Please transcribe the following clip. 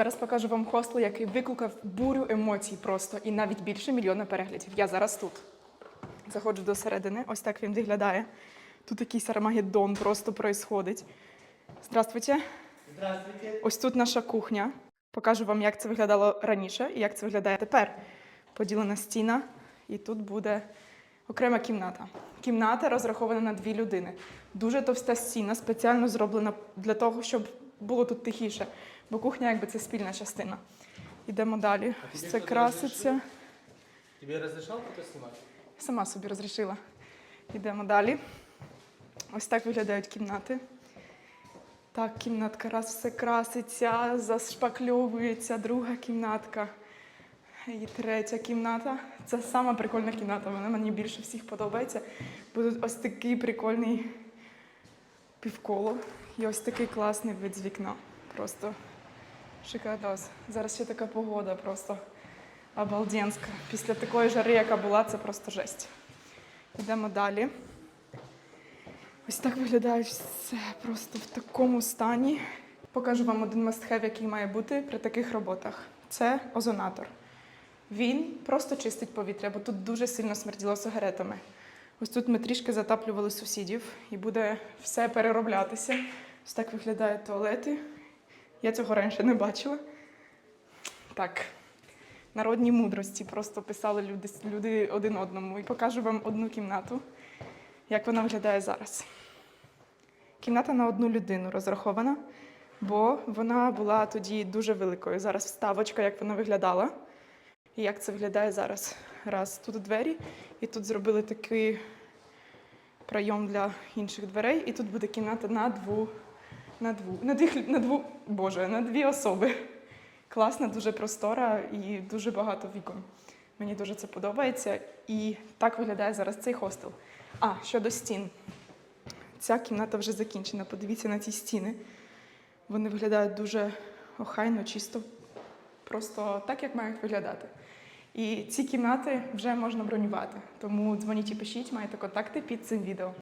Зараз покажу вам хостел, який викликав бурю емоцій просто і навіть більше мільйона переглядів. Я зараз тут. Заходжу до середини, ось так він виглядає. Тут якийсь армагеддон просто происходить. Здравствуйте. Здравствуйте. Ось тут наша кухня. Покажу вам, як це виглядало раніше і як це виглядає тепер. Поділена стіна, і тут буде окрема кімната. Кімната розрахована на дві людини. Дуже товста стіна, спеціально зроблена для того, щоб було тут тихіше, бо кухня якби це спільна частина. Йдемо далі. Тобі це краситься. Тебе разрешал кто-то снимать? Сама собі розрішила. Йдемо далі. Ось так виглядають кімнати. Так, кімнатка раз все краситься, зашпакльовується, друга кімнатка. І третя кімната. Це сама прикольна кімната. Вона мені більше всіх подобається. Бо тут ось такий прикольний півколо. І ось такий класний вид з вікна. Просто шикардос. Зараз ще така погода, просто обалденська. Після такої жари, яка була, це просто жесть. Йдемо далі. Ось так виглядає все просто в такому стані. Покажу вам один мастхев, який має бути при таких роботах. Це озонатор. Він просто чистить повітря, бо тут дуже сильно смерділо сигаретами. Ось тут ми трішки затаплювали сусідів і буде все перероблятися. Ось так виглядають туалети. Я цього раніше не бачила. Так, народні мудрості просто писали люди, люди один одному. І покажу вам одну кімнату, як вона виглядає зараз. Кімната на одну людину розрахована, бо вона була тоді дуже великою. Зараз вставочка, як вона виглядала. І як це виглядає зараз. Раз, тут двері, і тут зробили такий прийом для інших дверей, і тут буде кімната на дву, на дву, на дві, на дву, боже, на дві особи. Класна, дуже простора і дуже багато вікон. Мені дуже це подобається. І так виглядає зараз цей хостел. А, щодо стін. Ця кімната вже закінчена. Подивіться на ці стіни. Вони виглядають дуже охайно, чисто, просто так, як мають виглядати. І ці кімнати вже можна бронювати. Тому дзвоніть і пишіть, маєте контакти під цим відео.